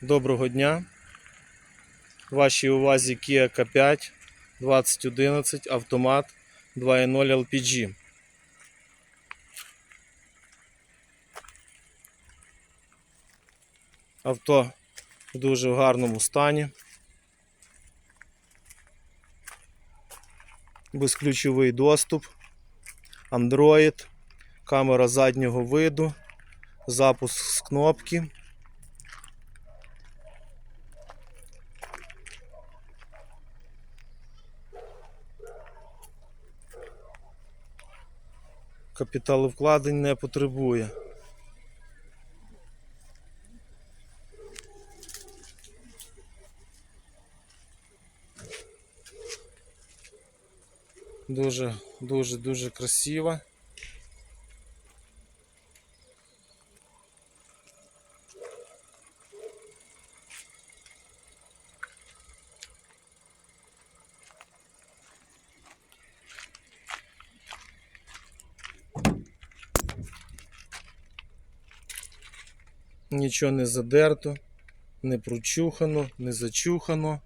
Доброго дня. Вашій увазі Kia K5 2011 автомат 2.0 LPG. Авто в дуже гарному стані. Безключовий доступ, Android, камера заднього виду, запуск з кнопки. Капіталовкладень не потребує. Дуже, дуже, дуже красиво. Нічого не задерто, не прочухано, не зачухано.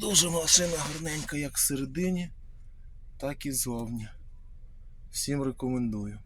Дуже машина гарненька як всередині, так і зовні. Всім рекомендую.